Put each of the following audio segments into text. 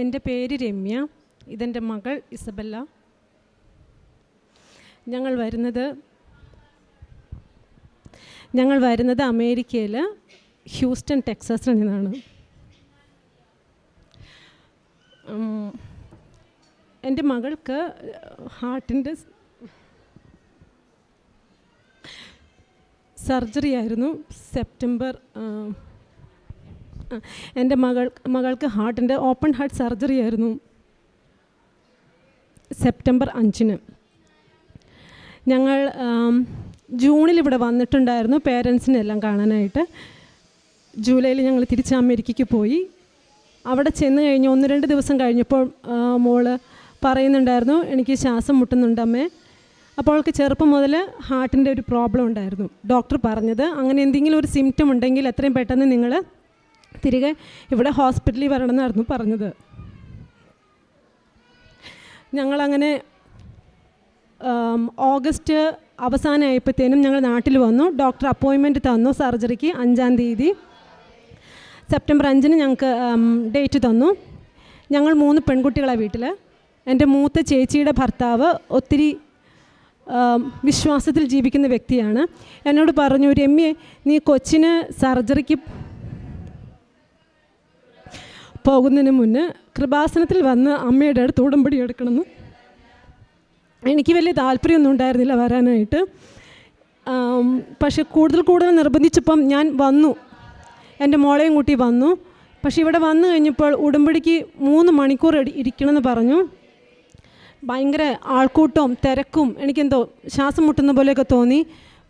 എന്റെ പേര് രമ്യ. ഇതെന്റെ മകൾ ഇസബല്ല. ഞങ്ങൾ വരുന്നത് ഞങ്ങൾ വരുന്നത് അമേരിക്കയിൽ ഹ്യൂസ്റ്റൺ ടെക്സസിൽ നിന്നാണ്. എന്റെ മകൾക്ക് ഹാർട്ടിന്റെ സർജറി ആയിരുന്നു സെപ്റ്റംബർ എന്റെ മകൾ മകൾക്ക് ഹാർട്ടിന്റെ ഓപ്പൺ ഹാർട്ട് സർജറി ആയിരുന്നു സെപ്റ്റംബർ അഞ്ചിന്. ഞങ്ങൾ ജൂണിൽ ഇവിടെ വന്നിട്ടുണ്ടായിരുന്നു പേരൻസിനെ എല്ലാം കാണാനായിട്ട്. ജൂലൈയിൽ ഞങ്ങൾ തിരിച്ച് അമേരിക്കയ്ക്ക് പോയി. അവിടെ ചെന്ന് കഴിഞ്ഞ് ഒന്ന് രണ്ട് ദിവസം കഴിഞ്ഞപ്പോൾ മോൾ പറയുന്നുണ്ടായിരുന്നു എനിക്ക് ശ്വാസം മുട്ടുന്നുണ്ട് അമ്മേ. അപ്പോൾ അവൾക്ക് ചെറുപ്പം മുതൽ ഹാർട്ടിന്റെ ഒരു പ്രോബ്ലം ഉണ്ടായിരുന്നു. ഡോക്ടർ പറഞ്ഞത് അങ്ങനെ എന്തെങ്കിലും ഒരു സിംറ്റം ഉണ്ടെങ്കിൽ എത്രയും പെട്ടെന്ന് നിങ്ങൾ തിരികെ ഇവിടെ ഹോസ്പിറ്റലിൽ വരണമെന്നായിരുന്നു പറഞ്ഞത്. ഞങ്ങളങ്ങനെ ഓഗസ്റ്റ് അവസാനമായപ്പോഴത്തേനും ഞങ്ങൾ നാട്ടിൽ വന്നു. ഡോക്ടർ അപ്പോയിൻമെന്റ് തന്നു സർജറിക്ക് അഞ്ചാം തീയതി. സെപ്റ്റംബർ അഞ്ചിന് ഞങ്ങൾക്ക് ഡേറ്റ് തന്നു. ഞങ്ങൾ മൂന്ന് പെൺകുട്ടികളാണ് വീട്ടിൽ എന്റെ മൂത്ത ചേച്ചിയുടെ ഭർത്താവ് ഒത്തിരി വിശ്വാസത്തിൽ ജീവിക്കുന്ന വ്യക്തിയാണ്. എന്നോട് പറഞ്ഞു രമ്യെ നീ കൊച്ചിന് സർജറിക്ക് പോകുന്നതിന് മുന്നേ കൃപാസനത്തിൽ വന്ന് അമ്മയുടെ അടുത്ത് ഉടമ്പടി എടുക്കണമെന്ന്. എനിക്ക് വലിയ താല്പര്യമൊന്നും ഉണ്ടായിരുന്നില്ല വരാനായിട്ട്. പക്ഷെ കൂടുതൽ കൂടുതൽ നിർബന്ധിച്ചപ്പം ഞാൻ വന്നു. എന്റെ മോളെയും കൂട്ടി വന്നു. പക്ഷെ ഇവിടെ വന്നു കഴിഞ്ഞപ്പോൾ ഉടമ്പടിക്ക് മൂന്ന് മണിക്കൂർ ഇരിക്കണമെന്ന് പറഞ്ഞു. ഭയങ്കര ആൾക്കൂട്ടവും തിരക്കും എനിക്കെന്തോ ശ്വാസം മുട്ടുന്ന പോലെയൊക്കെ തോന്നി.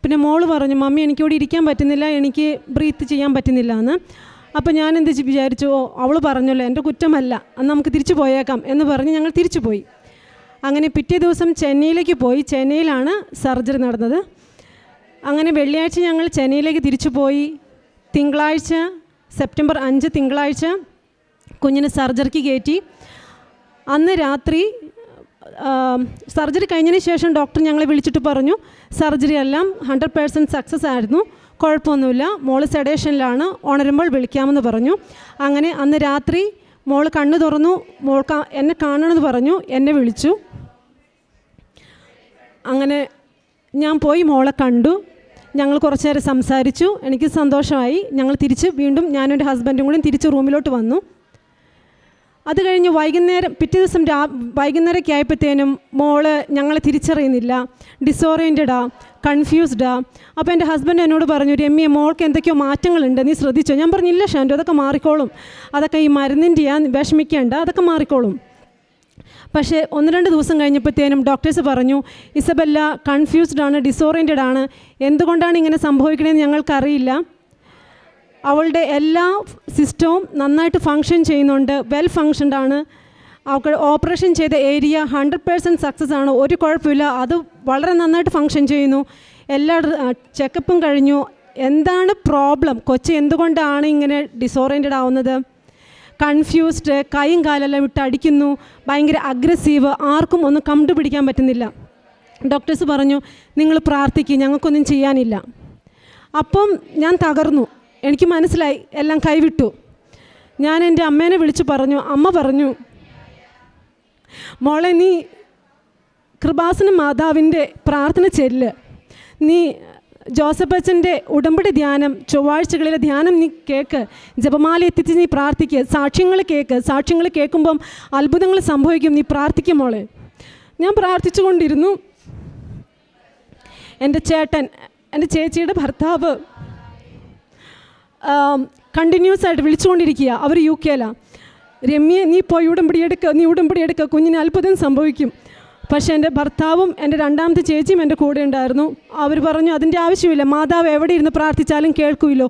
പിന്നെ മോൾ പറഞ്ഞു മമ്മി എനിക്കിവിടെ ഇരിക്കാൻ പറ്റുന്നില്ല എനിക്ക് ബ്രീത്ത് ചെയ്യാൻ പറ്റുന്നില്ല എന്ന്. അപ്പോൾ ഞാൻ എന്ത് വിചാരിച്ചു? ഓ അവൾ പറഞ്ഞല്ലോ എന്റെ കുറ്റമല്ല അന്ന് നമുക്ക് തിരിച്ചു പോയേക്കാം എന്ന് പറഞ്ഞ് ഞങ്ങൾ തിരിച്ചു പോയി അങ്ങനെ പിറ്റേ ദിവസം ചെന്നൈയിലേക്ക് പോയി. ചെന്നൈയിലാണ് സർജറി നടന്നത്. അങ്ങനെ വെള്ളിയാഴ്ച ഞങ്ങൾ ചെന്നൈയിലേക്ക് തിരിച്ചു പോയി തിങ്കളാഴ്ച സെപ്റ്റംബർ അഞ്ച് തിങ്കളാഴ്ച കുഞ്ഞിന് സർജറിക്ക് കയറ്റി. അന്ന് രാത്രി സർജറി കഴിഞ്ഞതിന് ശേഷം ഡോക്ടർ ഞങ്ങളെ വിളിച്ചിട്ട് പറഞ്ഞു സർജറി എല്ലാം ഹൺഡ്രഡ് പേഴ്സന്റ് സക്സസ് ആയിരുന്നു. കുഴപ്പമൊന്നുമില്ല. മോൾ സെഡേഷനിലാണ് ഉണരുമ്പോൾ വിളിക്കാമെന്ന് പറഞ്ഞു. അങ്ങനെ അന്ന് രാത്രി മോൾ കണ്ണു തുറന്നു. മോൾ എന്നെ കാണണമെന്ന് പറഞ്ഞു. എന്നെ വിളിച്ചു. അങ്ങനെ ഞാൻ പോയി മോളെ കണ്ടു. ഞങ്ങൾ കുറച്ച് നേരം സംസാരിച്ചു. എനിക്ക് സന്തോഷമായി. ഞങ്ങൾ തിരിച്ച് വീണ്ടും ഞാനും എന്റെ ഹസ്ബൻഡും കൂടി തിരിച്ച് റൂമിലോട്ട് വന്നു. അത് കഴിഞ്ഞ് വൈകുന്നേരം പിറ്റേ ദിവസം രാ വൈകുന്നേരമൊക്കെ ആയപ്പോഴത്തേനും മോൾ ഞങ്ങളെ തിരിച്ചറിയുന്നില്ല. ഡിസോറിയന്റഡാ കൺഫ്യൂസ്ഡാ അപ്പോൾ എന്റെ ഹസ്ബൻഡ് എന്നോട് പറഞ്ഞു രമ്യ മോൾക്ക് എന്തൊക്കെയോ മാറ്റങ്ങളുണ്ട് നീ ശ്രദ്ധിച്ചോ? ഞാൻ പറഞ്ഞില്ല ഷാൻഡു അതൊക്കെ മാറിക്കോളും. അതൊക്കെ ഈ മരുന്നിന്റെയാ വിഷമിക്കേണ്ട അതൊക്കെ മാറിക്കോളും. പക്ഷേ ഒന്ന് രണ്ട് ദിവസം കഴിഞ്ഞപ്പോഴത്തേനും ഡോക്ടേഴ്സ് പറഞ്ഞു ഇസബല്ല കൺഫ്യൂസ്ഡ് ആണ് ഡിസോറിയന്റഡ് ആണ്. എന്തുകൊണ്ടാണ് ഇങ്ങനെ സംഭവിക്കണമെന്ന് ഞങ്ങൾക്കറിയില്ല. അവളുടെ എല്ലാ സിസ്റ്റവും നന്നായിട്ട് ഫങ്ഷൻ ചെയ്യുന്നുണ്ട് വെൽ ഫങ്ഷൻഡ് ആണ്. അവൾക്ക് ഓപ്പറേഷൻ ചെയ്ത ഏരിയ ഹൺഡ്രഡ് പേഴ്സന്റ് സക്സസ് ആണ്. ഒരു കുഴപ്പമില്ല. അത് വളരെ നന്നായിട്ട് ഫങ്ഷൻ ചെയ്യുന്നു. എല്ലാ ചെക്കപ്പും കഴിഞ്ഞു. എന്താണ് പ്രോബ്ലം കൊച്ച് എന്തുകൊണ്ടാണ് ഇങ്ങനെ ഡിസോറിയന്റഡ് ആവുന്നത്? കൺഫ്യൂസ്ഡ് കൈയും കാലെല്ലാം വിട്ട് അടിക്കുന്നു. ഭയങ്കര അഗ്രസീവ് ആർക്കും ഒന്നും കണ്ടുപിടിക്കാൻ പറ്റുന്നില്ല. ഡോക്ടേഴ്സ് പറഞ്ഞു നിങ്ങൾ പ്രാർത്ഥിക്കുക ഞങ്ങൾക്കൊന്നും ചെയ്യാനില്ല. അപ്പം ഞാൻ തകർന്നു. എനിക്ക് മനസ്സിലായി. എല്ലാം കൈവിട്ടു. ഞാൻ എന്റെ അമ്മേനെ വിളിച്ചു പറഞ്ഞു. അമ്മ പറഞ്ഞു മോളെ നീ കൃപാസന മാതാവിന്റെ പ്രാർത്ഥന ചെല്ല്. നീ ജോസഫ് അച്ഛന്റെ ഉടമ്പടി ധ്യാനം ചൊവ്വാഴ്ചകളിലെ ധ്യാനം നീ കേൾക്ക് ജപമാല എത്തിച്ച് നീ പ്രാർത്ഥിക്കുക സാക്ഷ്യങ്ങൾ കേൾക്ക് സാക്ഷ്യങ്ങൾ കേൾക്കുമ്പം അത്ഭുതങ്ങൾ സംഭവിക്കും. നീ പ്രാർത്ഥിക്കും മോളെ. ഞാൻ പ്രാർത്ഥിച്ചുകൊണ്ടിരുന്നു. എന്റെ ചേട്ടൻ എന്റെ ചേച്ചിയുടെ ഭർത്താവ് കണ്ടിന്യൂസ് ആയിട്ട് വിളിച്ചുകൊണ്ടിരിക്കുക. അവർ യു കെയിലാണ് രമ്യ നീ പോയി ഉടമ്പടി എടുക്കുക നീ ഉടമ്പടി എടുക്കുക കുഞ്ഞിന് അത്ഭുതം സംഭവിക്കും. പക്ഷേ എന്റെ ഭർത്താവും എന്റെ രണ്ടാമത്തെ ചേച്ചിയും എന്റെ കൂടെ ഉണ്ടായിരുന്നു. അവർ പറഞ്ഞു അതിന്റെ ആവശ്യമില്ല. മാതാവ് എവിടെ ഇരുന്ന് പ്രാർത്ഥിച്ചാലും കേൾക്കുമല്ലോ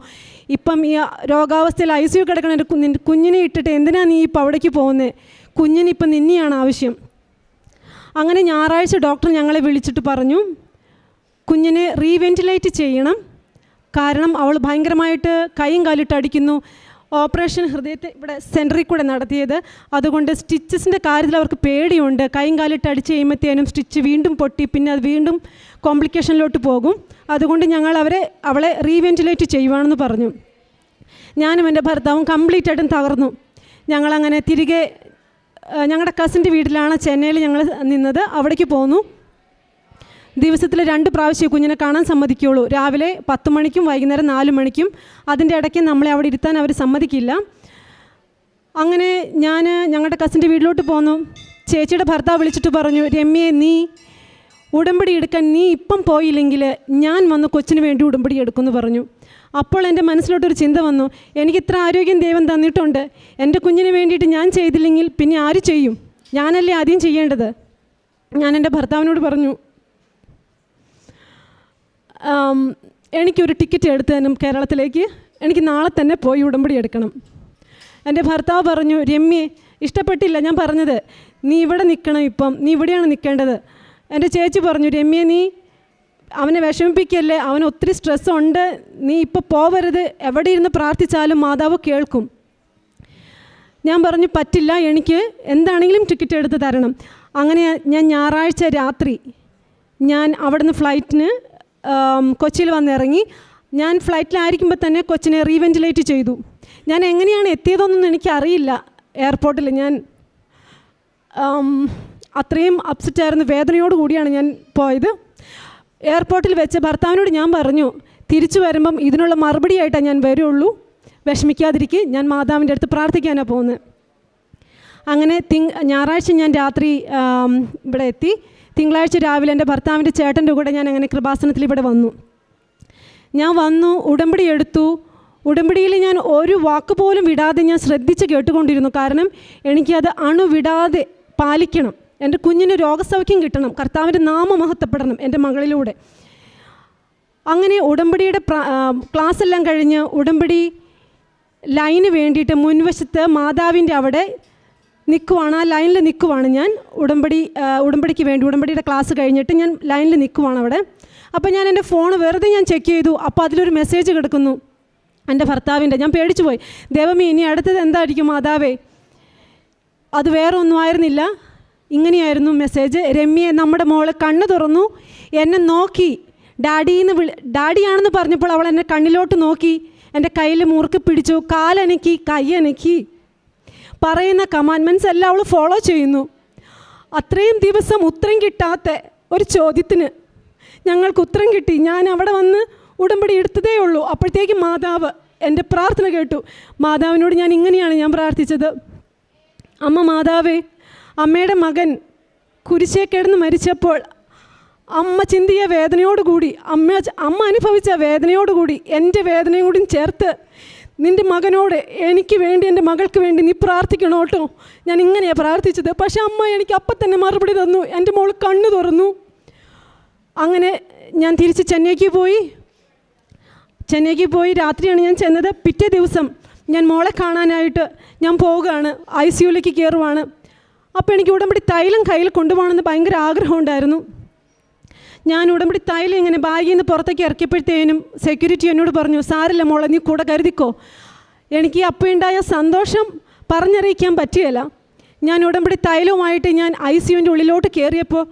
ഇപ്പം ഈ രോഗാവസ്ഥയിൽ ഐ സി യു കിടക്കണ എന്റെ കുഞ്ഞിനെ ഇട്ടിട്ട് എന്തിനാണ് നീ ഇപ്പോൾ അവിടേക്ക് പോകുന്നത് കുഞ്ഞിന് ഇപ്പം നിന്നെയാണ് ആവശ്യം. അങ്ങനെ ഞായറാഴ്ച ഡോക്ടർ ഞങ്ങളെ വിളിച്ചിട്ട് പറഞ്ഞു കുഞ്ഞിനെ റീവെന്റിലേറ്റ് ചെയ്യണം. കാരണം അവൾ ഭയങ്കരമായിട്ട് കൈയും കാലിട്ട് അടിക്കുന്നു. ഓപ്പറേഷൻ ഹൃദയത്തെ ഇവിടെ സെന്ററിൽ കൂടെ നടത്തിയത്. അതുകൊണ്ട് സ്റ്റിച്ചസിന്റെ കാര്യത്തിൽ അവർക്ക് പേടിയുണ്ട്. കൈയും കാലിട്ട് അടിച്ച് കഴിയുമ്പോഴത്തേനും സ്റ്റിച്ച് വീണ്ടും പൊട്ടി പിന്നെ അത് വീണ്ടും കോംപ്ലിക്കേഷനിലോട്ട് പോകും. അതുകൊണ്ട് ഞങ്ങൾ അവരെ അവളെ റീവെന്റിലേറ്റ് ചെയ്യുവാണെന്ന് പറഞ്ഞു. ഞാനും എന്റെ ഭർത്താവും കംപ്ലീറ്റ് ആയിട്ടും തകർന്നു. ഞങ്ങളങ്ങനെ തിരികെ ഞങ്ങളുടെ കസിന്റെ വീട്ടിലാണ് ചെന്നൈയിൽ ഞങ്ങൾ നിന്നത്. അവിടേക്ക് പോന്നു. ദിവസത്തിൽ രണ്ട് പ്രാവശ്യം കുഞ്ഞിനെ കാണാൻ സമ്മതിക്കുകയുള്ളൂ. രാവിലെ പത്ത് മണിക്കും വൈകുന്നേരം നാല് മണിക്കും. അതിന്റെ ഇടയ്ക്ക് നമ്മളെ അവിടെ ഇരുത്താൻ അവർ സമ്മതിക്കില്ല. അങ്ങനെ ഞാൻ ഞങ്ങളുടെ കസിന്റെ വീട്ടിലോട്ട് പോന്നു. ചേച്ചിയുടെ ഭർത്താവ് വിളിച്ചിട്ട് പറഞ്ഞു രമ്യയെ നീ ഉടമ്പടി എടുക്കാൻ നീ ഇപ്പം പോയില്ലെങ്കിൽ ഞാൻ വന്ന് കൊച്ചിന് വേണ്ടി ഉടമ്പടി എടുക്കുമെന്ന് പറഞ്ഞു. അപ്പോൾ എന്റെ മനസ്സിലോട്ടൊരു ചിന്ത വന്നു. എനിക്ക് ഇത്ര ആരോഗ്യം ദൈവം തന്നിട്ടുണ്ട്. എന്റെ കുഞ്ഞിന് വേണ്ടിയിട്ട് ഞാൻ ചെയ്തില്ലെങ്കിൽ പിന്നെ ആര് ചെയ്യും? ഞാനല്ലേ ആദ്യം ചെയ്യേണ്ടത്? ഞാൻ എന്റെ ഭർത്താവിനോട് പറഞ്ഞു എനിക്കൊരു ടിക്കറ്റ് എടുത്തതിനും കേരളത്തിലേക്ക് എനിക്ക് നാളെ തന്നെ പോയി ഉടമ്പടി എടുക്കണം. എന്റെ ഭർത്താവ് പറഞ്ഞു രമ്യെ ഇഷ്ടപ്പെട്ടില്ല ഞാൻ പറഞ്ഞത്. നീ ഇവിടെ നിൽക്കണം ഇപ്പം. നീ ഇവിടെയാണ് നിൽക്കേണ്ടത്. എന്റെ ചേച്ചി പറഞ്ഞു രമ്യ നീ അവനെ വിഷമിപ്പിക്കല്ലേ? അവന് ഒത്തിരി സ്ട്രെസ് ഉണ്ട്. നീ ഇപ്പോൾ പോവരുത്. എവിടെ ഇരുന്ന് പ്രാർത്ഥിച്ചാലും മാതാവ് കേൾക്കും. ഞാൻ പറഞ്ഞു പറ്റില്ല. എനിക്ക് എന്താണെങ്കിലും ടിക്കറ്റ് എടുത്ത് തരണം. അങ്ങനെ ഞാൻ ഞായറാഴ്ച രാത്രി ഞാൻ അവിടുന്ന് ഫ്ലൈറ്റിന് കൊച്ചിയിൽ വന്നിറങ്ങി. ഞാൻ ഫ്ലൈറ്റിലായിരിക്കുമ്പോൾ തന്നെ കൊച്ചിനെ റീവെന്റിലേറ്റ് ചെയ്തു. ഞാൻ എങ്ങനെയാണ് എത്തിയതെന്നൊന്നും എനിക്കറിയില്ല എയർപോർട്ടിൽ ഞാൻ അത്രയും അപ്സെറ്റ് ആയിരുന്നു. വേദനയോട് കൂടിയാണ് ഞാൻ പോയത്. എയർപോർട്ടിൽ വെച്ച് ഭർത്താവിനോട് ഞാൻ പറഞ്ഞു തിരിച്ചു വരുമ്പം ഇതിനുള്ള മറുപടിയായിട്ടാണ് ഞാൻ വരുള്ളൂ. വിഷമിക്കാതിരിക്കുക ഞാൻ മാതാവിന്റെ അടുത്ത് പ്രാർത്ഥിക്കാനാണ് പോകുന്നത് അങ്ങനെ തിങ് ഞായറാഴ്ച ഞാൻ രാത്രി ഇവിടെ എത്തി. തിങ്കളാഴ്ച രാവിലെ എന്റെ ഭർത്താവിന്റെ ചേട്ടന്റെ കൂടെ ഞാൻ അങ്ങനെ കൃപാസനത്തിൽ ഇവിടെ വന്നു. ഞാൻ വന്നു ഉടമ്പടി എടുത്തു. ഉടമ്പടിയിൽ ഞാൻ ഒരു വാക്ക് പോലും വിടാതെ ഞാൻ ശ്രദ്ധിച്ച് കേട്ടുകൊണ്ടിരുന്നു. കാരണം എനിക്കത് അണുവിടാതെ പാലിക്കണം. എന്റെ കുഞ്ഞിന് രോഗസൗഖ്യം കിട്ടണം. കർത്താവിന്റെ നാമം മഹത്വപ്പെടണം എന്റെ മകളിലൂടെ. അങ്ങനെ ഉടമ്പടിയുടെ ക്ലാസ് എല്ലാം കഴിഞ്ഞ് ഉടമ്പടി ലൈന് വേണ്ടിയിട്ട് മുൻവശത്ത് മാതാവിന്റെ അവിടെ നിൽക്കുവാണ് ആ ലൈനിൽ നിൽക്കുവാണ് ഞാൻ. ഉടമ്പടി ഉടമ്പടിക്ക് വേണ്ടി ഉടമ്പടിയുടെ ക്ലാസ് കഴിഞ്ഞിട്ട് ഞാൻ ലൈനിൽ നിൽക്കുവാണ് അവിടെ. അപ്പോൾ ഞാൻ എന്റെ ഫോൺ വെറുതെ ഞാൻ ചെക്ക് ചെയ്തു. അപ്പോൾ അതിലൊരു മെസ്സേജ് കിടക്കുന്നു. എന്റെ ഭർത്താവിന്റെ ഞാൻ പേടിച്ചു പോയി. ദേവമേ ഇനി അടുത്തത് എന്തായിരിക്കും മാതാവേ? അത് വേറെ ഒന്നും ആയിരുന്നില്ല. ഇങ്ങനെയായിരുന്നു മെസ്സേജ് രമ്യെ നമ്മുടെ മോൾ കണ്ണ് തുറന്നു. എന്നെ നോക്കി. ഡാഡിന്ന് വിളി ഡാഡിയാണെന്ന് പറഞ്ഞപ്പോൾ അവൾ എന്നെ കണ്ണിലോട്ട് നോക്കി. എന്റെ കയ്യിൽ മുറുക്കി പിടിച്ചു. കാലനക്കി കൈയനക്കി പറയുന്ന കമാൻമെന്റ്സ് എല്ലാം അവൾ ഫോളോ ചെയ്യുന്നു. അത്രയും ദിവസം ഉത്തരം കിട്ടാത്ത ഒരു ചോദ്യത്തിന് ഞങ്ങൾക്ക് ഉത്തരം കിട്ടി. ഞാൻ അവിടെ വന്ന് ഉടമ്പടി എടുത്തതേ ഉള്ളൂ. അപ്പോഴത്തേക്ക് മാതാവ് എന്റെ പ്രാർത്ഥന കേട്ടു. മാതാവിനോട് ഞാൻ ഇങ്ങനെയാണ് ഞാൻ പ്രാർത്ഥിച്ചത്. അമ്മ മാതാവേ അമ്മയുടെ മകൻ കുരിശേ കിടന്ന് മരിച്ചപ്പോൾ അമ്മ ചിന്തിയ വേദനയോടുകൂടി അമ്മ അമ്മ അനുഭവിച്ച വേദനയോടുകൂടി എന്റെ വേദനയും കൂടി ചേർത്ത് നിന്റെ മകനോട് എനിക്ക് വേണ്ടി എന്റെ മകൾക്ക് വേണ്ടി നീ പ്രാർത്ഥിക്കണം കേട്ടോ? ഞാൻ ഇങ്ങനെയാണ് പ്രാർത്ഥിച്ചത്. പക്ഷേ അമ്മ എനിക്ക് അപ്പം തന്നെ മറുപടി തന്നു. എന്റെ മോൾ കണ്ണു തുറന്നു. അങ്ങനെ ഞാൻ തിരിച്ച് ചെന്നൈക്ക് പോയി. ചെന്നൈക്ക് പോയി രാത്രിയാണ് ഞാൻ ചെന്നത്. പിറ്റേ ദിവസം ഞാൻ മോളെ കാണാനായിട്ട് ഞാൻ പോവുകയാണ്. ഐ സി യുലേക്ക് കയറുവാണ്. അപ്പോൾ എനിക്ക് ഉടമ്പടി തൈലം കയ്യിൽ കൊണ്ടുപോകണമെന്ന് ഭയങ്കര ആഗ്രഹമുണ്ടായിരുന്നു ഞാൻ ഉടമ്പടി തൈലം ഇങ്ങനെ ബാഗിൽ നിന്ന് പുറത്തേക്ക് ഇറക്കിയപ്പോഴത്തേനും സെക്യൂരിറ്റി എന്നോട് പറഞ്ഞു സാരില്ല മോളെ നീ കൂടെ കരുതിക്കോ. എനിക്ക് അപ്പോൾ ഉണ്ടായ സന്തോഷം പറഞ്ഞറിയിക്കാൻ പറ്റുകയില്ല ഞാൻ ഉടമ്പടി തൈലവുമായിട്ട് ഞാൻ ഐ സിയുവിന്റെ ഉള്ളിലോട്ട് കയറിയപ്പോൾ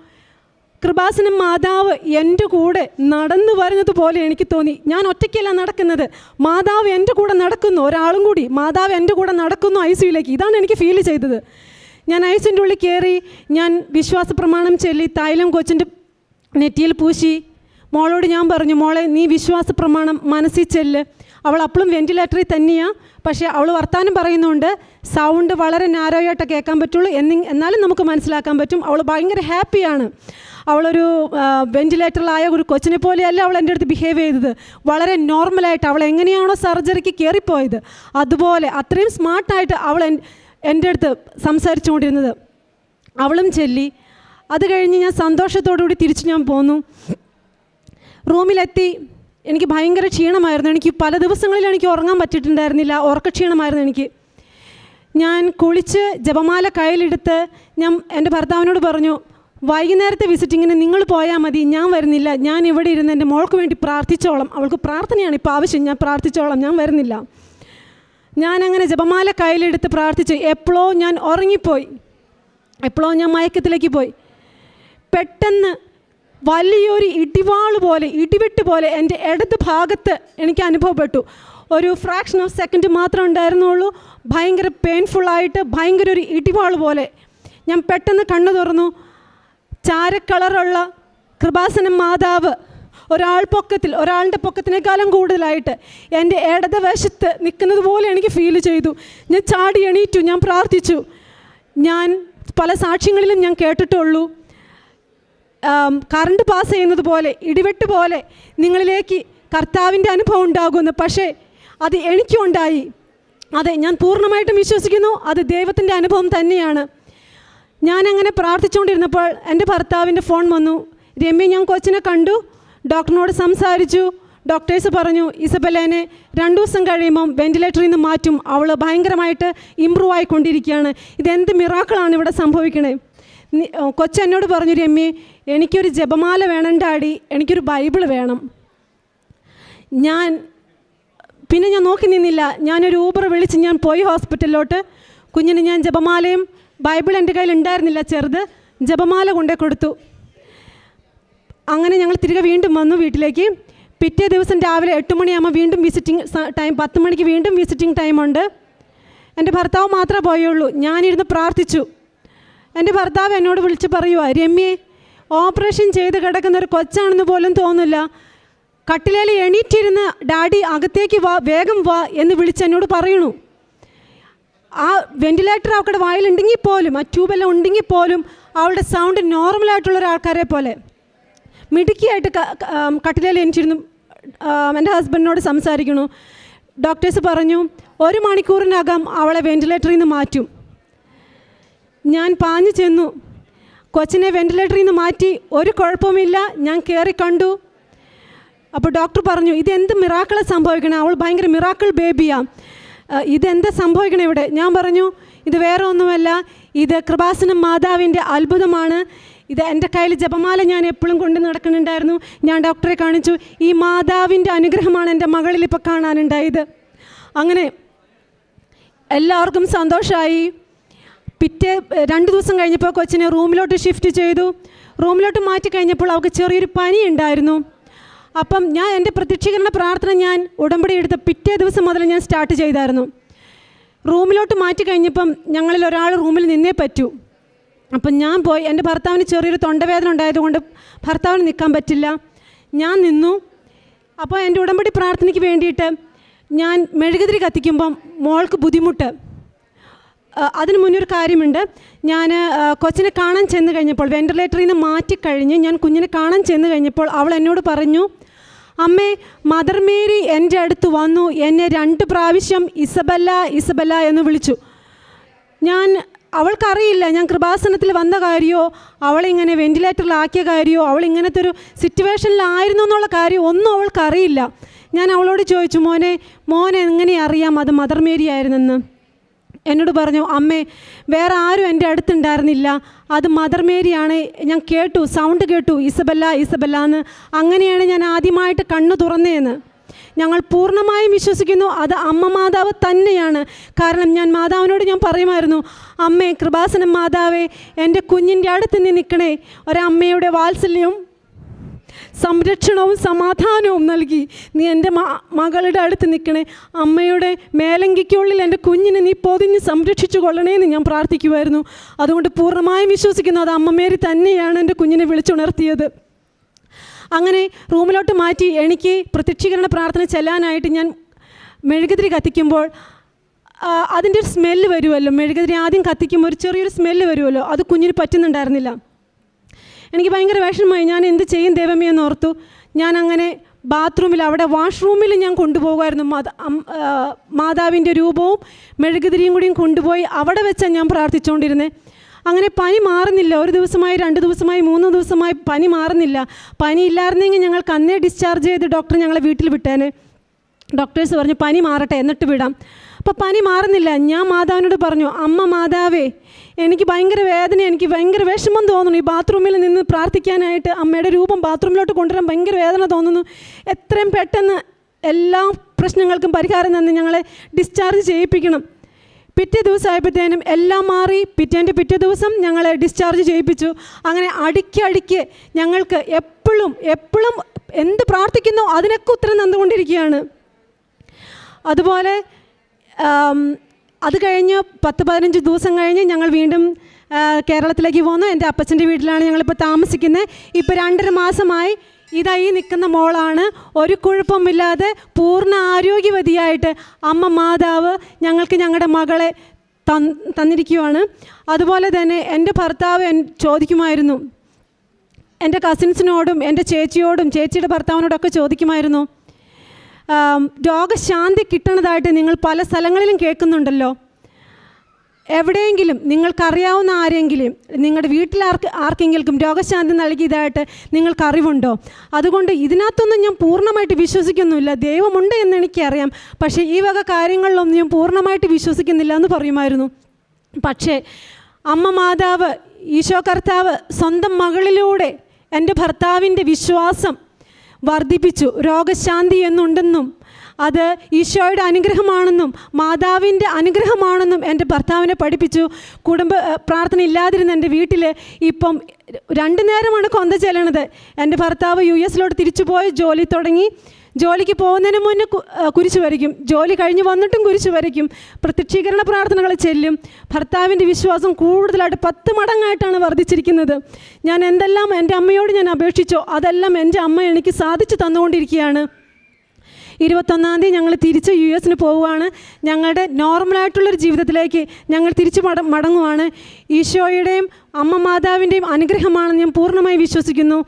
കൃപാസനം മാതാവ് എന്റെ കൂടെ നടന്നു വരുന്നത് പോലെ എനിക്ക് തോന്നി. ഞാൻ ഒറ്റയ്ക്കല്ല നടക്കുന്നത്. മാതാവ് എന്റെ കൂടെ നടക്കുന്നു ഒരാളും കൂടി. മാതാവ് എന്റെ കൂടെ നടക്കുന്നു ഐ സിയിലേക്ക് ഇതാണ് എനിക്ക് ഫീൽ ചെയ്തത്. ഞാൻ ഐസിന്റെ ഉള്ളിൽ കയറി ഞാൻ വിശ്വാസ പ്രമാണം ചൊല്ലി തൈലം കൊച്ചിന്റെ നെറ്റിയിൽ പൂശി. മോളോട് ഞാൻ പറഞ്ഞു മോളെ നീ വിശ്വാസ പ്രമാണം മനസ്സിൽ ചെല്ല്. അവൾ അപ്പോഴും വെന്റിലേറ്ററിൽ തന്നെയാണ് പക്ഷേ അവൾ വർത്താനം പറയുന്നുണ്ട് സൗണ്ട് വളരെ നാരോയായിട്ട് കേൾക്കാൻ പറ്റുള്ളൂ. എന്നി എന്നാലും നമുക്ക് മനസ്സിലാക്കാൻ പറ്റും. അവൾ ഭയങ്കര ഹാപ്പിയാണ് അവളൊരു വെന്റിലേറ്ററിലായ ഒരു കൊച്ചിനെ പോലെയല്ല അവൾ എന്റെ അടുത്ത് ബിഹേവ് ചെയ്തത്. വളരെ നോർമലായിട്ട് അവൾ എങ്ങനെയാണോ സർജറിക്ക് കയറിപ്പോയത് അതുപോലെ അത്രയും സ്മാർട്ടായിട്ട് അവൾ എൻ- എന്റെ അടുത്ത് സംസാരിച്ചുകൊണ്ടിരുന്നത്. അവളും ചെല്ലി. അത് കഴിഞ്ഞ് ഞാൻ സന്തോഷത്തോടു കൂടി തിരിച്ച് ഞാൻ പോന്നു. റൂമിലെത്തി. എനിക്ക് ഭയങ്കര ക്ഷീണമായിരുന്നു. എനിക്ക് പല ദിവസങ്ങളിൽ എനിക്ക് ഉറങ്ങാൻ പറ്റിയിട്ടുണ്ടായിരുന്നില്ല. ഉറക്കക്ഷീണമായിരുന്നു എനിക്ക്. ഞാൻ കുളിച്ച് ജപമാല കയ്യിലെടുത്ത് ഞാൻ എന്റെ ഭർത്താവിനോട് പറഞ്ഞു വൈകുന്നേരത്തെ വിസിറ്റിങ്ങിന് നിങ്ങൾ പോയാൽ മതി. ഞാൻ വരുന്നില്ല. ഞാൻ ഇവിടെ ഇരുന്ന് എന്റെ മോൾക്ക് വേണ്ടി പ്രാർത്ഥിച്ചോളാം. അവൾക്ക് പ്രാർത്ഥനയാണ് ഇപ്പോൾ ആവശ്യം. ഞാൻ പ്രാർത്ഥിച്ചോളാം. ഞാൻ വരുന്നില്ല. ഞാൻ അങ്ങനെ ജപമാല കയ്യിലെടുത്ത് പ്രാർത്ഥിച്ചു എപ്പോഴോ ഞാൻ ഉറങ്ങിപ്പോയി. എപ്പോഴോ ഞാൻ മയക്കത്തിലേക്ക് പോയി. പെട്ടെന്ന് വലിയൊരു ഇടിവാൾ പോലെ ഇടിവെട്ട് പോലെ എന്റെ ഇടത് ഭാഗത്ത് എനിക്ക് അനുഭവപ്പെട്ടു. ഒരു ഫ്രാക്ഷൻ ഓഫ് സെക്കൻഡ് മാത്രമേ ഉണ്ടായിരുന്നുള്ളൂ. ഭയങ്കര പെയിൻഫുള്ളായിട്ട് ഭയങ്കര ഒരു ഇടിവാൾ പോലെ. ഞാൻ പെട്ടെന്ന് കണ്ണു തുറന്നു. ചാരക്കളറുള്ള കൃപാസനം മാതാവ് ഒരാൾ പൊക്കത്തിൽ ഒരാളുടെ പൊക്കത്തിനേക്കാളും കൂടുതലായിട്ട് എന്റെ ഇടത് വശത്ത് നിൽക്കുന്നത് പോലെ എനിക്ക് ഫീൽ ചെയ്തു. ഞാൻ ചാടി എണീറ്റു ഞാൻ പ്രാർത്ഥിച്ചു. ഞാൻ പല സാക്ഷ്യങ്ങളിലും ഞാൻ കേട്ടിട്ടുള്ളൂ. കറണ്ട് പാസ് ചെയ്യുന്നത് പോലെ ഇടിവെട്ട് പോലെ നിങ്ങളിലേക്ക് കർത്താവിന്റെ അനുഭവം ഉണ്ടാകുമെന്ന് പക്ഷേ അത് എനിക്കുണ്ടായി. അതെ ഞാൻ പൂർണമായിട്ടും വിശ്വസിക്കുന്നു. അത് ദൈവത്തിന്റെ അനുഭവം തന്നെയാണ്. ഞാൻ അങ്ങനെ പ്രാർത്ഥിച്ചുകൊണ്ടിരുന്നപ്പോൾ എന്റെ ഭർത്താവിന്റെ ഫോൺ വന്നു. രമ്യ ഞാൻ കൊച്ചിനെ കണ്ടു. ഡോക്ടറിനോട് സംസാരിച്ചു. ഡോക്ടേഴ്സ് പറഞ്ഞു ഇസബലേനെ രണ്ടു ദിവസം കഴിയുമ്പം വെന്റിലേറ്ററിൽ നിന്ന് മാറ്റും. അവൾ ഭയങ്കരമായിട്ട് ഇമ്പ്രൂവ് ആയിക്കൊണ്ടിരിക്കുകയാണ്. ഇതെന്ത് മിറാക്കളാണ് ഇവിടെ സംഭവിക്കണേ? കൊച്ചെന്നോട് പറഞ്ഞു രമ്യ എനിക്കൊരു ജപമാല വേണം ഡാഡി. എനിക്കൊരു ബൈബിൾ വേണം. ഞാൻ പിന്നെ ഞാൻ നോക്കി നിന്നില്ല. ഞാനൊരു ഊബർ വിളിച്ച് ഞാൻ പോയി ഹോസ്പിറ്റലിലോട്ട്. കുഞ്ഞിന് ഞാൻ ജപമാലയും ബൈബിൾ എന്റെ കയ്യിൽ ഉണ്ടായിരുന്നില്ല ചെറുത്. ജപമാല കൊണ്ടേ കൊടുത്തു. അങ്ങനെ ഞങ്ങൾ തിരികെ വീണ്ടും വന്നു വീട്ടിലേക്ക്. പിറ്റേ ദിവസം രാവിലെ എട്ട് മണിയാകുമ്പോൾ വീണ്ടും വിസിറ്റിംഗ് ടൈം പത്ത് മണിക്ക് വീണ്ടും വിസിറ്റിംഗ് ടൈമുണ്ട് എന്റെ ഭർത്താവ് മാത്രമേ പോയുള്ളൂ. ഞാനിരുന്ന് പ്രാർത്ഥിച്ചു. എന്റെ ഭർത്താവ് എന്നോട് വിളിച്ച് പറയുവാ രമ്യേ ഓപ്പറേഷൻ ചെയ്ത് കിടക്കുന്ന ഒരു കൊച്ചാണെന്ന് പോലും തോന്നില്ല. കട്ടിലേൽ എണീറ്റിരുന്ന് ഡാഡി അകത്തേക്ക് വാ വേഗം വാ എന്ന് വിളിച്ച് എന്നോട് പറയണു. ആ വെന്റിലേറ്റർ അവളുടെ വായിലുണ്ടെങ്കിൽ പോലും ആ ട്യൂബെല്ലാം ഉണ്ടെങ്കിൽ പോലും അവളുടെ സൗണ്ട് നോർമലായിട്ടുള്ള ഒരാൾക്കാരെ പോലെ. മിടുക്കിയായിട്ട് കട്ടിലേൽ എണീറ്റിരുന്നു എന്റെ ഹസ്ബൻഡിനോട് സംസാരിക്കണു. ഡോക്ടേഴ്സ് പറഞ്ഞു ഒരു മണിക്കൂറിനകം അവളെ വെന്റിലേറ്ററിൽ നിന്ന് മാറ്റും. ഞാൻ പാഞ്ഞു ചെന്നു. കൊച്ചിനെ വെന്റിലേറ്ററിൽ നിന്ന് മാറ്റി ഒരു കുഴപ്പമില്ല ഞാൻ കയറി കണ്ടു. അപ്പോൾ ഡോക്ടർ പറഞ്ഞു ഇതെന്ത് മിറാക്കിൾ സംഭവിക്കണം? അവൾ ഭയങ്കര മിറാക്കിൾ ബേബിയാ അഹ് ഇതെന്താ സംഭവിക്കണം ഇവിടെ? ഞാൻ പറഞ്ഞു ഇത് വേറെ ഒന്നുമല്ല. ഇത് കൃപാസനം മാതാവിന്റെ അത്ഭുതമാണ്. ഇത് എന്റെ കയ്യിൽ ജപമാല ഞാൻ എപ്പോഴും കൊണ്ട് നടക്കുന്നുണ്ടായിരുന്നു. ഞാൻ ഡോക്ടറെ കാണിച്ചു. ഈ മാതാവിന്റെ അനുഗ്രഹമാണ് എന്റെ മകളിൽ ഇപ്പോൾ കാണാനുണ്ടായത്. അങ്ങനെ എല്ലാവർക്കും സന്തോഷമായി പിറ്റേ രണ്ട് ദിവസം കഴിഞ്ഞപ്പോൾ കൊച്ചിനെ റൂമിലോട്ട് ഷിഫ്റ്റ് ചെയ്തു. റൂമിലോട്ട് മാറ്റി കഴിഞ്ഞപ്പോൾ അവൾക്ക് ചെറിയൊരു പനി ഉണ്ടായിരുന്നു. അപ്പം ഞാൻ എന്റെ പ്രത്യക്ഷീകരണ പ്രാർത്ഥന ഞാൻ ഉടമ്പടി എടുത്ത പിറ്റേ ദിവസം മുതൽ ഞാൻ സ്റ്റാർട്ട് ചെയ്തായിരുന്നു. റൂമിലോട്ട് മാറ്റി കഴിഞ്ഞപ്പം ഞങ്ങളിൽ ഒരാൾ റൂമിൽ നിന്നേ പറ്റൂ. അപ്പം ഞാൻ പോയി എന്റെ ഭർത്താവിന് ചെറിയൊരു തൊണ്ടവേദന ഉണ്ടായതുകൊണ്ട് ഭർത്താവിന് നിൽക്കാൻ പറ്റില്ല. ഞാൻ നിന്നു. അപ്പോൾ എന്റെ ഉടമ്പടി പ്രാർത്ഥനയ്ക്ക് വേണ്ടിയിട്ട് ഞാൻ മെഴുകുതിരി കത്തിക്കുമ്പം മോൾക്ക് ബുദ്ധിമുട്ട്. അതിന് മുന്നൊരു കാര്യമുണ്ട്. ഞാൻ കൊച്ചിനെ കാണാൻ ചെന്ന് കഴിഞ്ഞപ്പോൾ വെന്റിലേറ്ററിൽ നിന്ന് മാറ്റിക്കഴിഞ്ഞ് ഞാൻ കുഞ്ഞിനെ കാണാൻ ചെന്ന് കഴിഞ്ഞപ്പോൾ അവൾ എന്നോട് പറഞ്ഞു അമ്മേ മദർ മേരി എന്റെ അടുത്ത് വന്നു എന്നെ രണ്ട് പ്രാവശ്യം ഇസബല്ല ഇസബല്ല എന്ന് വിളിച്ചു. ഞാൻ അവൾക്കറിയില്ല ഞാൻ കൃപാസനത്തിൽ വന്ന കാര്യമോ അവളിങ്ങനെ വെന്റിലേറ്ററിലാക്കിയ കാര്യമോ അവൾ ഇങ്ങനത്തെ ഒരു സിറ്റുവേഷനിലായിരുന്നു എന്നുള്ള കാര്യം ഒന്നും അവൾക്കറിയില്ല. ഞാൻ അവളോട് ചോദിച്ചു മോനെ മോനെ എങ്ങനെ അറിയാം അത് മദർ മേരി ആയിരുന്നെന്ന്? എന്നോട് പറഞ്ഞു അമ്മേ വേറെ ആരും എന്റെ അടുത്തുണ്ടായിരുന്നില്ല. അത് മദർ മേരിയാണ്. ഞാൻ കേട്ടു സൗണ്ട് കേട്ടു ഇസബല്ല ഇസബല്ല എന്ന് അങ്ങനെയാണ് ഞാൻ ആദ്യമായിട്ട് കണ്ണു തുറന്നതെന്ന് ഞങ്ങൾ പൂർണമായും വിശ്വസിക്കുന്നു അത് അമ്മ മാതാവ് തന്നെയാണ്. കാരണം ഞാൻ മാതാവിനോട് ഞാൻ പറയുമായിരുന്നു അമ്മേ കൃപാസനം മാതാവേ എന്റെ കുഞ്ഞിന്റെ അടുത്ത് നീ നിൽക്കണേ. ഒരമ്മയുടെ വാത്സല്യവും സംരക്ഷണവും സമാധാനവും നൽകി. നീ എന്റെ മകളുടെ അടുത്ത് നിൽക്കണേ. അമ്മയുടെ മേലങ്കിക്കുള്ളിൽ എന്റെ കുഞ്ഞിനെ നീ പൊതിഞ്ഞ് സംരക്ഷിച്ചു കൊള്ളണേന്ന് ഞാൻ പ്രാർത്ഥിക്കുമായിരുന്നു അതുകൊണ്ട് പൂർണമായും വിശ്വസിക്കുന്നു അത് അമ്മമേരി തന്നെയാണ് എന്റെ കുഞ്ഞിനെ വിളിച്ചുണർത്തിയത്. അങ്ങനെ റൂമിലോട്ട് മാറ്റി എനിക്ക് പ്രത്യക്ഷീകരണ പ്രാർത്ഥന ചെല്ലാനായിട്ട് ഞാൻ മെഴുകുതിരി കത്തിക്കുമ്പോൾ അതിന്റെ ഒരു സ്മെല്ല് വരുമല്ലോ. മെഴുകുതിരി ആദ്യം കത്തിക്കുമ്പോൾ ഒരു ചെറിയൊരു സ്മെല്ല് വരുമല്ലോ. അത് കുഞ്ഞിന് പറ്റുന്നുണ്ടായിരുന്നില്ല. എനിക്ക് ഭയങ്കര വിഷമമായി. ഞാൻ എന്ത് ചെയ്യും ദൈവമേ എന്ന് ഓർത്തു. ഞാൻ അങ്ങനെ ബാത്റൂമിൽ അവിടെ വാഷ്റൂമിൽ ഞാൻ കൊണ്ടുപോകുമായിരുന്നു. മാത മാതാവിന്റെ രൂപവും മെഴുകുതിരിയും കൂടിയും കൊണ്ടുപോയി അവിടെ വെച്ചാണ് ഞാൻ പ്രാർത്ഥിച്ചുകൊണ്ടിരുന്നത് അങ്ങനെ പനി മാറുന്നില്ല. ഒരു ദിവസമായി രണ്ട് ദിവസമായി മൂന്ന് ദിവസമായി പനി മാറുന്നില്ല. പനി ഇല്ലായിരുന്നെങ്കിൽ ഞങ്ങൾക്ക് അന്നേ ഡിസ്ചാർജ് ചെയ്ത് ഡോക്ടർ ഞങ്ങളെ വീട്ടിൽ വിട്ടേനെ. ഡോക്ടേഴ്സ് പറഞ്ഞു പനി മാറട്ടെ എന്നിട്ട് വിടാം. അപ്പോൾ പനി മാറുന്നില്ല. ഞാൻ മാതാവിനോട് പറഞ്ഞു അമ്മ മാതാവേ എനിക്ക് ഭയങ്കര വേദന എനിക്ക് ഭയങ്കര വിഷമം തോന്നുന്നു. ഈ ബാത്റൂമിൽ നിന്ന് പ്രാർത്ഥിക്കാനായിട്ട് അമ്മയുടെ രൂപം ബാത്റൂമിലോട്ട് കൊണ്ടുവരാൻ ഭയങ്കര വേദന തോന്നുന്നു. എത്രയും പെട്ടെന്ന് എല്ലാ പ്രശ്നങ്ങൾക്കും പരിഹാരം തന്ന് ഞങ്ങളെ ഡിസ്ചാർജ് ചെയ്യിപ്പിക്കണം. പിറ്റേ ദിവസമായപ്പോഴത്തേനും എല്ലാം മാറി. പിറ്റേന്റെ പിറ്റേ ദിവസം ഞങ്ങളെ ഡിസ്ചാർജ് ചെയ്യിപ്പിച്ചു. അങ്ങനെ അടിക്കടിക്ക് ഞങ്ങൾക്ക് എപ്പോഴും എപ്പോഴും എന്ത് പ്രാർത്ഥിക്കുന്നോ അതിനൊക്കെ ഉത്തരം തന്നുകൊണ്ടിരിക്കുകയാണ്. അതുപോലെ അത് കഴിഞ്ഞ് പത്ത് പതിനഞ്ച് ദിവസം കഴിഞ്ഞ് ഞങ്ങൾ വീണ്ടും കേരളത്തിലേക്ക് പോന്നു. എന്റെ അപ്പച്ചന്റെ വീട്ടിലാണ് ഞങ്ങളിപ്പോൾ താമസിക്കുന്നത്. ഇപ്പോൾ രണ്ടര മാസമായി ഇതാ ഈ നിൽക്കുന്ന മോളാണ്. ഒരു കുഴപ്പമില്ലാതെ പൂർണ ആരോഗ്യവതിയായിട്ട് അമ്മ മാതാവ് ഞങ്ങൾക്ക് ഞങ്ങളുടെ മകളെ തന്നിരിക്കുകയാണ് അതുപോലെ തന്നെ എന്റെ ഭർത്താവ് ചോദിക്കുമായിരുന്നു. എന്റെ കസിൻസിനോടും എന്റെ ചേച്ചിയോടും ചേച്ചിയുടെ ഭർത്താവിനോടൊക്കെ ചോദിക്കുമായിരുന്നു. രോഗശാന്തി കിട്ടണതായിട്ട് നിങ്ങൾ പല സ്ഥലങ്ങളിലും കേൾക്കുന്നുണ്ടല്ലോ. എവിടെയെങ്കിലും നിങ്ങൾക്കറിയാവുന്ന ആരെങ്കിലും നിങ്ങളുടെ വീട്ടിലാർക്ക് ആർക്കെങ്കിലും രോഗശാന്തി നൽകിയതായിട്ട് നിങ്ങൾക്ക് അറിവുണ്ടോ അതുകൊണ്ട് ഇതിനകത്തൊന്നും ഞാൻ പൂർണമായിട്ട് വിശ്വസിക്കുന്നില്ല ദൈവമുണ്ട് എന്ന് എനിക്കറിയാം. പക്ഷേ ഈ വക കാര്യങ്ങളിലൊന്നും ഞാൻ പൂർണമായിട്ട് വിശ്വസിക്കുന്നില്ല എന്ന് പറയുമായിരുന്നു. പക്ഷേ അമ്മ മാതാവ് ഈശോ കർത്താവ് സ്വന്തം മകളിലൂടെ എന്റെ ഭർത്താവിന്റെ വിശ്വാസം വർദ്ധിപ്പിച്ചു. രോഗശാന്തി എന്നുണ്ടെന്നും അത് ഈശോയുടെ അനുഗ്രഹമാണെന്നും മാതാവിന്റെ അനുഗ്രഹമാണെന്നും എന്റെ ഭർത്താവിനെ പഠിപ്പിച്ചു. കുടുംബ പ്രാർത്ഥന ഇല്ലാതിരുന്ന എന്റെ വീട്ടിൽ ഇപ്പം രണ്ടു നേരമാണ് കൊന്ത ചെല്ലണത്. എന്റെ ഭർത്താവ് യു എസിലോട്ട് തിരിച്ചു പോയി ജോലി തുടങ്ങി. ജോലിക്ക് പോകുന്നതിന് മുന്നേ കുരിശ് വരയ്ക്കും. ജോലി കഴിഞ്ഞ് വന്നിട്ടും കുരിശ് വരയ്ക്കും. പ്രത്യക്ഷീകരണ പ്രാർത്ഥനകൾ ചെല്ലും. ഭർത്താവിന്റെ വിശ്വാസം കൂടുതലായിട്ട് പത്ത് മടങ്ങായിട്ടാണ് വർദ്ധിച്ചിരിക്കുന്നത്. ഞാൻ എന്തെല്ലാം എന്റെ അമ്മയോട് ഞാൻ അപേക്ഷിച്ചോ അതെല്ലാം എന്റെ അമ്മ എനിക്ക് സാധിച്ചു തന്നുകൊണ്ടിരിക്കുകയാണ്. ഇരുപത്തൊന്നാം തീയതി ഞങ്ങൾ തിരിച്ച് യു എസിന് പോവുകയാണ്. ഞങ്ങളുടെ നോർമലായിട്ടുള്ളൊരു ജീവിതത്തിലേക്ക് ഞങ്ങൾ തിരിച്ച് മട മടങ്ങുവാണ്. ഈശോയുടെയും അമ്മ മാതാവിന്റെയും അനുഗ്രഹമാണെന്ന് ഞാൻ പൂർണമായി വിശ്വസിക്കുന്നു.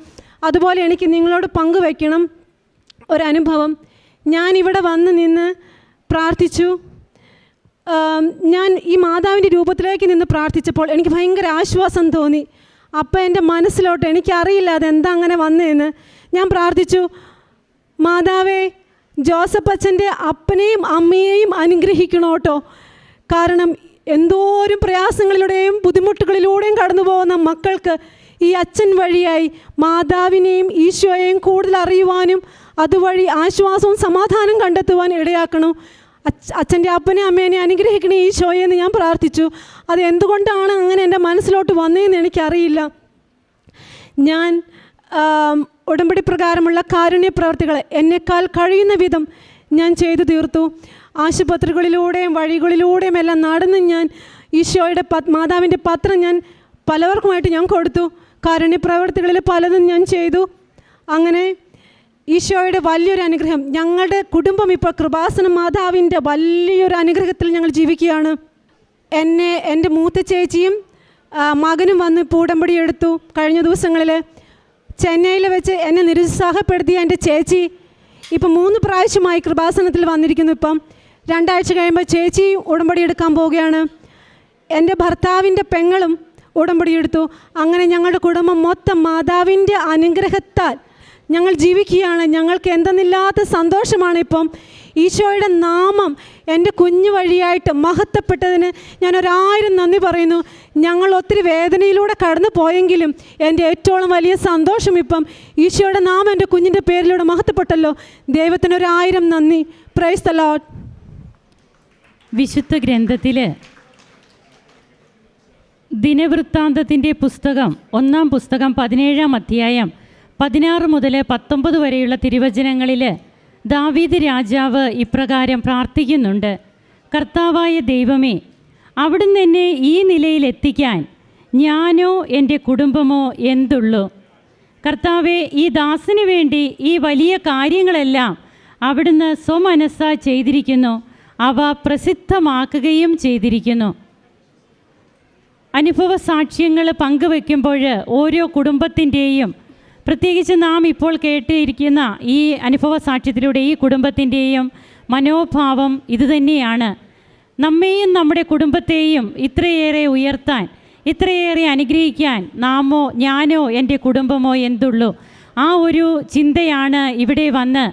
അതുപോലെ എനിക്ക് നിങ്ങളോട് പങ്കുവയ്ക്കണം. ഒരനുഭവം. ഇവിടെ വന്ന് നിന്ന് പ്രാർത്ഥിച്ചു. ഞാൻ ഈ മാതാവിന്റെ രൂപത്തിലേക്ക് നിന്ന് പ്രാർത്ഥിച്ചപ്പോൾ എനിക്ക് ഭയങ്കര ആശ്വാസം തോന്നി. അപ്പം എന്റെ മനസ്സിലോട്ട് എനിക്കറിയില്ല അതെന്താ അങ്ങനെ വന്നതെന്ന് ഞാൻ പ്രാർത്ഥിച്ചു മാതാവേ ജോസഫ് അച്ഛന്റെ അപ്പനെയും അമ്മയെയും അനുഗ്രഹിക്കണോട്ടോ കാരണം എന്തോരം പ്രയാസങ്ങളിലൂടെയും ബുദ്ധിമുട്ടുകളിലൂടെയും കടന്നു പോകുന്ന മക്കൾക്ക് ഈ അച്ഛൻ വഴിയായി മാതാവിനെയും ഈശോയെയും കൂടുതൽ അറിയുവാനും അതുവഴി ആശ്വാസവും സമാധാനം കണ്ടെത്തുവാൻ ഇടയാക്കണം? അച്ഛ അച്ഛന്റെ അപ്പനെ അമ്മേനെ അനുഗ്രഹിക്കണേ ഈശോയെ എന്ന് ഞാൻ പ്രാർത്ഥിച്ചു. അത് എന്തുകൊണ്ടാണ് അങ്ങനെ എന്റെ മനസ്സിലോട്ട് വന്നതെന്ന് എനിക്കറിയില്ല. ഞാൻ ഉടമ്പടി പ്രകാരമുള്ള കാരുണ്യ പ്രവർത്തികൾ എന്നെക്കാൾ കഴിയുന്ന വിധം ഞാൻ ചെയ്തു തീർത്തു. ആശുപത്രികളിലൂടെയും വഴികളിലൂടെയും എല്ലാം നടന്ന് ഞാൻ ഈശോയുടെ പത് മാതാവിന്റെ പത്രം ഞാൻ പലവർക്കുമായിട്ട് ഞാൻ കൊടുത്തു. കാരുണ്യ പ്രവർത്തികളിൽ പലതും ഞാൻ ചെയ്തു. അങ്ങനെ ഈശോയുടെ വലിയൊരു അനുഗ്രഹം. ഞങ്ങളുടെ കുടുംബം ഇപ്പോൾ കൃപാസന മാതാവിന്റെ വലിയൊരു അനുഗ്രഹത്തിൽ ഞങ്ങൾ ജീവിക്കുകയാണ്. എന്നെ എന്റെ മൂത്ത ചേച്ചിയും മകനും വന്ന് പൂടമ്പടി എടുത്തു കഴിഞ്ഞ ദിവസങ്ങളിൽ. ചെന്നൈയിൽ വെച്ച് എന്നെ നിരുത്സാഹപ്പെടുത്തിയ എന്റെ ചേച്ചി ഇപ്പം മൂന്ന് പ്രാവശ്യമായി കൃപാസനത്തിൽ വന്നിരിക്കുന്നു ഇപ്പം. രണ്ടാഴ്ച കഴിയുമ്പോൾ ചേച്ചി ഉടമ്പടി എടുക്കാൻ പോവുകയാണ്. എന്റെ ഭർത്താവിന്റെ പെങ്ങളും ഉടമ്പടി എടുത്തു. അങ്ങനെ ഞങ്ങളുടെ കുടുംബം മൊത്തം മാതാവിന്റെ അനുഗ്രഹത്താൽ ഞങ്ങൾ ജീവിക്കുകയാണ്. ഞങ്ങൾക്ക് എന്തെന്നില്ലാത്ത സന്തോഷമാണ് ഇപ്പം. ഈശോയുടെ നാമം എന്റെ കുഞ്ഞു വഴിയായിട്ട് മഹത്വപ്പെട്ടതിന് ഞാൻ ഒരായിരം നന്ദി പറയുന്നു. ഞങ്ങൾ ഒത്തിരി വേദനയിലൂടെ കടന്നു പോയെങ്കിലും എന്റെ ഏറ്റവും വലിയ സന്തോഷം ഇപ്പം ഈശോയുടെ നാമം എന്റെ കുഞ്ഞിന്റെ പേരിലൂടെ മഹത്വപ്പെട്ടല്ലോ. ദൈവത്തിന് ഒരായിരം നന്ദി. പ്രൈസ് ദ ലോഡ് വിശുദ്ധ ഗ്രന്ഥത്തിൽ ദിനവൃത്താന്തത്തിന്റെ പുസ്തകം ഒന്നാം പുസ്തകം പതിനേഴാം അധ്യായം പതിനാറ് മുതൽ പത്തൊമ്പത് വരെയുള്ള തിരുവചനങ്ങളിൽ ദാവീദ് രാജാവ് ഇപ്രകാരം പ്രാർത്ഥിക്കുന്നുണ്ട്. കർത്താവായ ദൈവമേ അവിടുന്ന് എന്നെ ഈ നിലയിൽ എത്തിക്കാൻ ഞാനോ എന്റെ കുടുംബമോ എന്തുള്ളൂ? കർത്താവെ ഈ ദാസിന് വേണ്ടി ഈ വലിയ കാര്യങ്ങളെല്ലാം അവിടുന്ന് സ്വമനസ്സ ചെയ്തിരിക്കുന്നു. അവ പ്രസിദ്ധമാക്കുകയും ചെയ്തിരിക്കുന്നു. അനുഭവ സാക്ഷ്യങ്ങൾ പങ്കുവെക്കുമ്പോൾ ഓരോ കുടുംബത്തിന്റെയും പ്രത്യേകിച്ച് നാം ഇപ്പോൾ കേട്ടിരിക്കുന്ന ഈ അനുഭവ സാക്ഷ്യത്തിലൂടെ ഈ കുടുംബത്തിന്റെയും മനോഭാവം ഇതുതന്നെയാണ്. നമ്മെയും നമ്മുടെ കുടുംബത്തെയും ഇത്രയേറെ ഉയർത്താൻ ഇത്രയേറെ അനുഗ്രഹിക്കാൻ നാമോ ഞാനോ എന്റെ കുടുംബമോ എന്തുള്ളൂ. ആ ഒരു ചിന്തയാണ് ഇവിടെ വന്ന്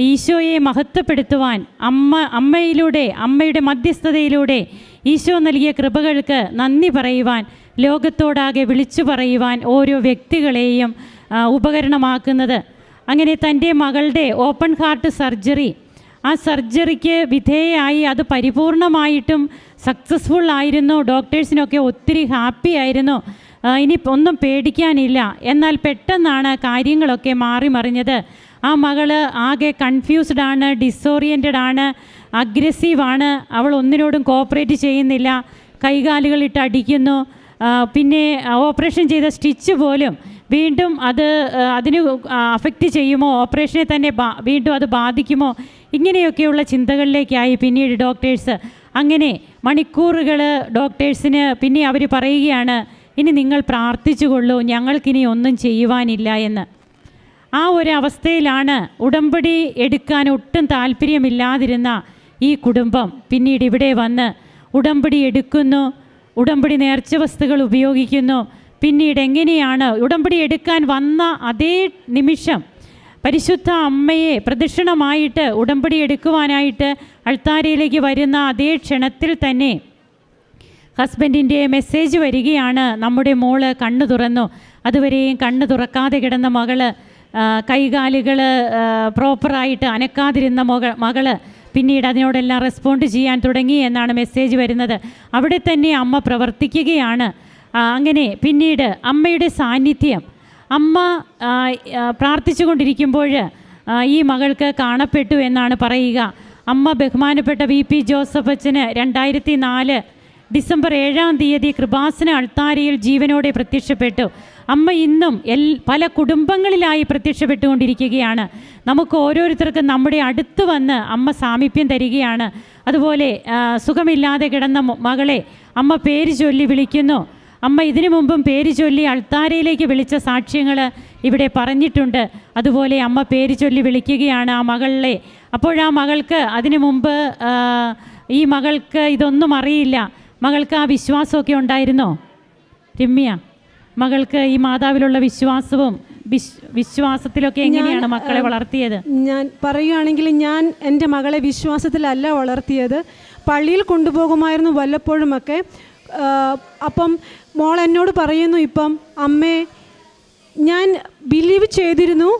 ഈശോയെ മഹത്വപ്പെടുത്തുവാൻ അമ്മ അമ്മയിലൂടെ അമ്മയുടെ മധ്യസ്ഥതയിലൂടെ ഈശോ നൽകിയ കൃപകൾക്ക് നന്ദി പറയുവാൻ ലോകത്തോടാകെ വിളിച്ചു പറയുവാൻ ഓരോ വ്യക്തികളെയും ഉപകരണമാക്കുന്നത്. അങ്ങനെ തന്റെ മകളുടെ ഓപ്പൺ ഹാർട്ട് സർജറി ആ സർജറിക്ക് വിധേയമായി അത് പരിപൂർണമായിട്ടും സക്സസ്ഫുൾ ആയിരുന്നു. ഡോക്ടേഴ്സിനൊക്കെ ഒത്തിരി ഹാപ്പി ആയിരുന്നു. ഇനി ഒന്നും പേടിക്കാനില്ല. എന്നാൽ പെട്ടെന്നാണ് കാര്യങ്ങളൊക്കെ മാറി മറിഞ്ഞത് ആ മകൾ ആകെ കൺഫ്യൂസ്ഡ് ആണ് ഡിസോറിയന്റഡ് ആണ് അഗ്രസീവാണ് അവൾ ഒന്നിനോടും കോപ്പറേറ്റ് ചെയ്യുന്നില്ല. കൈകാലുകളിട്ട് അടിക്കുന്നു. ആ, പിന്നെ ഓപ്പറേഷൻ ചെയ്ത സ്റ്റിച്ച് പോലും വീണ്ടും അത് അതിന് അഫക്റ്റ് ചെയ്യുമോ? ഓപ്പറേഷനെ തന്നെ വീണ്ടും അത് ബാധിക്കുമോ? ഇങ്ങനെയൊക്കെയുള്ള ചിന്തകളിലേക്കായി പിന്നീട് ഡോക്ടേഴ്സ് അങ്ങനെ മണിക്കൂറുകൾ ഡോക്ടേഴ്സിന് പിന്നെ അവർ പറയുകയാണ് ഇനി നിങ്ങൾ പ്രാർത്ഥിച്ചുകൊള്ളൂ ഞങ്ങൾക്കിനി ഒന്നും ചെയ്യുവാനില്ല എന്ന്. ആ ഒരു അവസ്ഥയിലാണ് ഉടമ്പടി എടുക്കാൻ ഒട്ടും താല്പര്യമില്ലാതിരുന്ന ഈ കുടുംബം പിന്നീട് ഇവിടെ വന്ന് ഉടമ്പടി എടുക്കുന്നു ഉടമ്പടി നേർച്ച വസ്തുക്കൾ ഉപയോഗിക്കുന്നു പിന്നീട് എങ്ങനെയാണ് ഉടമ്പടി എടുക്കാൻ വന്ന അതേ നിമിഷം പരിശുദ്ധ അമ്മയെ പ്രദക്ഷിണമായിട്ട് ഉടമ്പടി എടുക്കുവാനായിട്ട് അൾത്താരയിലേക്ക് വരുന്ന അതേ ക്ഷണത്തിൽ തന്നെ ഹസ്ബൻഡിന്റെ മെസ്സേജ് വരികയാണ്. നമ്മുടെ മോൾ കണ്ണു തുറന്നു. അതുവരെയും കണ്ണു തുറക്കാതെ കിടന്ന മകൾ കൈകാലുകൾ പ്രോപ്പറായിട്ട് അനക്കാതിരുന്ന മകൾ മകൾ പിന്നീട് അതിനോടെല്ലാം റെസ്പോണ്ട് ചെയ്യാൻ തുടങ്ങി എന്നാണ് മെസ്സേജ് വരുന്നത്. അവിടെ തന്നെ അമ്മ പ്രവർത്തിക്കുകയാണ്. അങ്ങനെ പിന്നീട് അമ്മയുടെ സാന്നിധ്യം. അമ്മ പ്രാർത്ഥിച്ചു കൊണ്ടിരിക്കുമ്പോൾ ഈ മകൾക്ക് കാണപ്പെട്ടു എന്നാണ് പറയുക. അമ്മ ബഹുമാനപ്പെട്ട വി പി ജോസഫ് അച്ഛന് രണ്ടായിരത്തി നാല് ഡിസംബർ ഏഴാം തീയതി കൃപാസന അൾത്താരയിൽ ജീവനോടെ പ്രത്യക്ഷപ്പെട്ടു. അമ്മ ഇന്നും എൽ പല കുടുംബങ്ങളിലായി പ്രത്യക്ഷപ്പെട്ടുകൊണ്ടിരിക്കുകയാണ്. നമുക്ക് ഓരോരുത്തർക്കും നമ്മുടെ അടുത്ത് വന്ന് അമ്മ സാമീപ്യം തരികയാണ്. അതുപോലെ സുഖമില്ലാതെ കിടന്ന മകളെ അമ്മ പേര് ചൊല്ലി വിളിക്കുന്നു. അമ്മ ഇതിനു മുമ്പും പേര് ചൊല്ലി അൾത്താരയിലേക്ക് വിളിച്ച സാക്ഷ്യങ്ങൾ ഇവിടെ പറഞ്ഞിട്ടുണ്ട്. അതുപോലെ അമ്മ പേര് ചൊല്ലി വിളിക്കുകയാണ് ആ മകളെ. അപ്പോഴാ മകൾക്ക് അതിനു മുമ്പ് ഈ മകൾക്ക് ഇതൊന്നും അറിയില്ല. മകൾക്ക് ആ വിശ്വാസമൊക്കെ ഉണ്ടായിരുന്നോ? രമ്യ മകൾക്ക് ഈ മാതാവിലുള്ള വിശ്വാസവും വിശ് വിശ്വാസത്തിലൊക്കെ എങ്ങനെയാണ് മക്കളെ വളർത്തിയത്? ഞാൻ പറയുകയാണെങ്കിൽ ഞാൻ എന്റെ മകളെ വിശ്വാസത്തിലല്ല വളർത്തിയത്. പള്ളിയിൽ കൊണ്ടുപോകുമായിരുന്നു വല്ലപ്പോഴുമൊക്കെ. അപ്പം മോൾ എന്നോട് പറയുന്നു ഇപ്പം അമ്മേ ഞാൻ ബിലീവ് ചെയ്തിരുന്നു.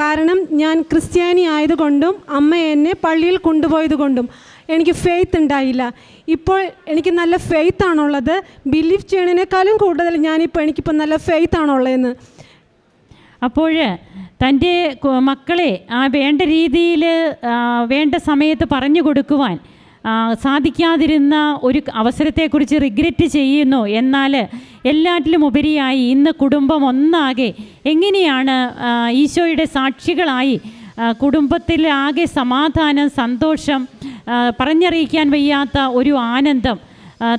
കാരണം ഞാൻ ക്രിസ്ത്യാനി ആയതുകൊണ്ടും അമ്മ എന്നെ പള്ളിയിൽ കൊണ്ടുപോയത് കൊണ്ടും എനിക്ക് ഫെയ്ത്ത് ഉണ്ടായില്ല. ഇപ്പോൾ എനിക്ക് നല്ല ഫെയ്ത്ത് ആണുള്ളത്. ബിലീവ് ചെയ്യണതിനേക്കാളും കൂടുതൽ ഞാനിപ്പോൾ എനിക്കിപ്പോൾ നല്ല ഫെയ്ത്ത് ആണുള്ളതെന്ന്. അപ്പോൾ തന്റെ മക്കളെ ആ വേണ്ട രീതിയിൽ വേണ്ട സമയത്ത് പറഞ്ഞു കൊടുക്കുവാൻ സാധിക്കാതിരുന്ന ഒരു അവസരത്തെക്കുറിച്ച് റിഗ്രറ്റ് ചെയ്യുന്നു എന്നാൽ എല്ലാറ്റിലും ഉപരിയായി ഇന്ന് കുടുംബം ഒന്നാകെ എങ്ങനെയാണ് ഈശോയുടെ സാക്ഷികളായി കുടുംബത്തിലാകെ സമാധാനം സന്തോഷം പറഞ്ഞറിയിക്കാൻ വയ്യാത്ത ഒരു ആനന്ദം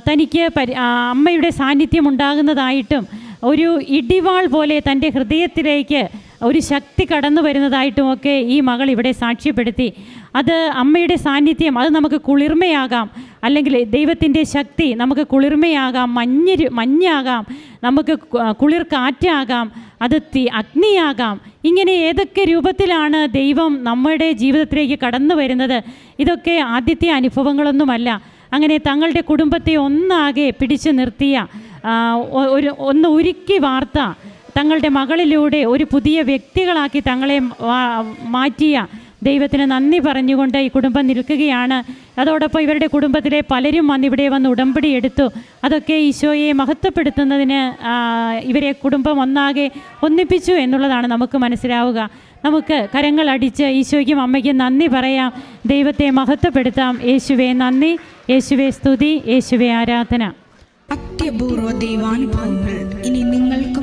തനിക്ക് പരി അമ്മയുടെ സാന്നിധ്യം ഉണ്ടാകുന്നതായിട്ടും ഒരു ഇടിവാൾ പോലെ തന്റെ ഹൃദയത്തിലേക്ക് ഒരു ശക്തി കടന്നു വരുന്നതായിട്ടുമൊക്കെ ഈ മകൾ ഇവിടെ സാക്ഷ്യപ്പെടുത്തി. അത് അമ്മയുടെ സാന്നിധ്യം അത് നമുക്ക് കുളിർമയാകാം. അല്ലെങ്കിൽ ദൈവത്തിന്റെ ശക്തി നമുക്ക് കുളിർമയാകാം മഞ്ഞ് മഞ്ഞാകാം നമുക്ക് കുളിർ കാറ്റാകാം അത് തീ അഗ്നിയാകാം. ഇങ്ങനെ ഏതൊക്കെ രൂപത്തിലാണ് ദൈവം നമ്മുടെ ജീവിതത്തിലേക്ക് കടന്നു വരുന്നത്? ഇതൊക്കെ ആദ്യത്തെ അനുഭവങ്ങളൊന്നുമല്ല. അങ്ങനെ തങ്ങളുടെ കുടുംബത്തെ ഒന്നാകെ പിടിച്ചു നിർത്തിയ ഒരു ഒന്ന് ഉരുക്കി വാർത്ത തങ്ങളുടെ മകളിലൂടെ ഒരു പുതിയ വ്യക്തികളാക്കി തങ്ങളെ മാറ്റിയ ദൈവത്തിന് നന്ദി പറഞ്ഞുകൊണ്ട് ഈ കുടുംബം നിൽക്കുകയാണ്. അതോടൊപ്പം ഇവരുടെ കുടുംബത്തിലെ പലരും വന്ന് ഇവിടെ വന്ന് ഉടമ്പടി എടുത്തു. അതൊക്കെ ഈശോയെ മഹത്വപ്പെടുത്തുന്നതിന് ഇവരെ കുടുംബം ഒന്നാകെ ഒന്നിപ്പിച്ചു എന്നുള്ളതാണ് നമുക്ക് മനസ്സിലാവുക. നമുക്ക് കരങ്ങൾ അടിച്ച് ഈശോയ്ക്കും അമ്മയ്ക്കും നന്ദി പറയാം. ദൈവത്തെ മഹത്വപ്പെടുത്താം. യേശുവെ നന്ദി. യേശുവെ സ്തുതി. യേശുവെ ആരാധന. അത്യപൂർവ ദൈവാനുഭവങ്ങൾ ഇനി